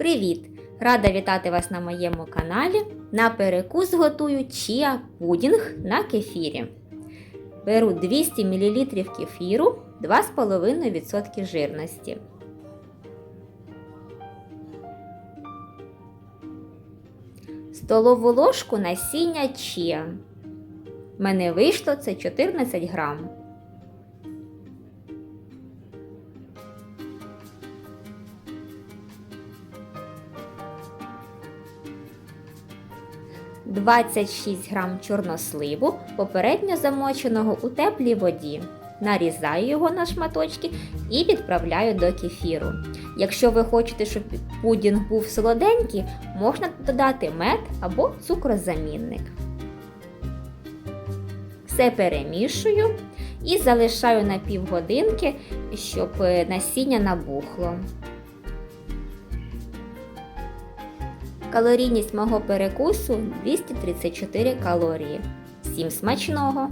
Привіт! Рада вітати вас на моєму каналі. На перекус готую чіа пудінг на кефірі. Беру 200 мл кефіру 2,5% жирності. Столову ложку насіння чіа. В мене вийшло це 14 грам. – 26 грам чорносливу, попередньо замоченого у теплій воді. Нарізаю його на шматочки і відправляю до кефіру. Якщо ви хочете, щоб пудінг був солоденький, можна додати мед або цукрозамінник. Все перемішую і залишаю на півгодинки, щоб насіння набухло. Калорійність мого перекусу 234 калорії. Всім смачного!